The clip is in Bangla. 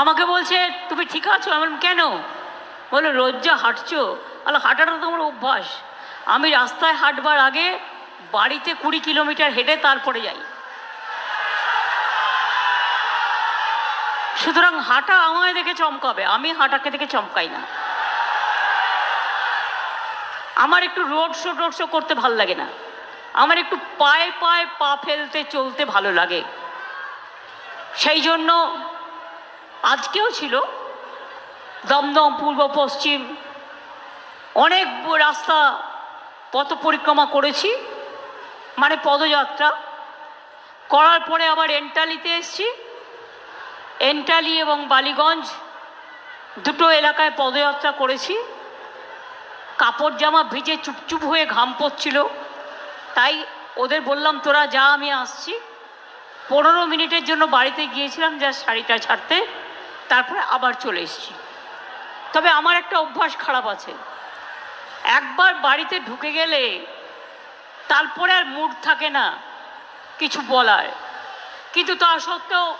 আমাকে বলছে, তুমি ঠিক আছো? আমি কেন? বলে রোজ যা হাঁটছো? বলে হাঁটাটা তোমার অভ্যাস। আমি রাস্তায় হাঁটবার আগে বাড়িতে কুড়ি কিলোমিটার হেঁটে তারপরে যাই। সুতরাং হাঁটা আমায় দেখে চমকাবে, আমি হাঁটাকে দেখে চমকাই না। আমার একটু রোড শো টোড শো করতে ভালো লাগে না। আমার একটু পায়ে পায়ে পা ফেলতে চলতে ভালো লাগে। সেই জন্য আজকেও ছিল। দমদম, পূর্ব, পশ্চিম, অনেক রাস্তা পথ পরিক্রমা করেছি মানে পদযাত্রা। করার পরে আবার এন্টালিতে এসছি। এন্টালি এবং বালিগঞ্জ দুটো এলাকায় পদযাত্রা করেছি। কাপড় জামা ভিজে চুপচুপ হয়ে ঘাম পড়ছিল। তাই ওদের বললাম, তোরা যা, আমি আসছি। পনেরো মিনিটের জন্য বাড়িতে গিয়েছিলাম যা শাড়িটা ছাড়তে। তারপরে আবার চলে এসেছি। তবে আমার একটা অভ্যাস খারাপ আছে। একবার বাড়িতে ঢুকে গেলে তারপরে আর মুড থাকে না, কিছু বলার। কিন্তু তা সত্ত্বেও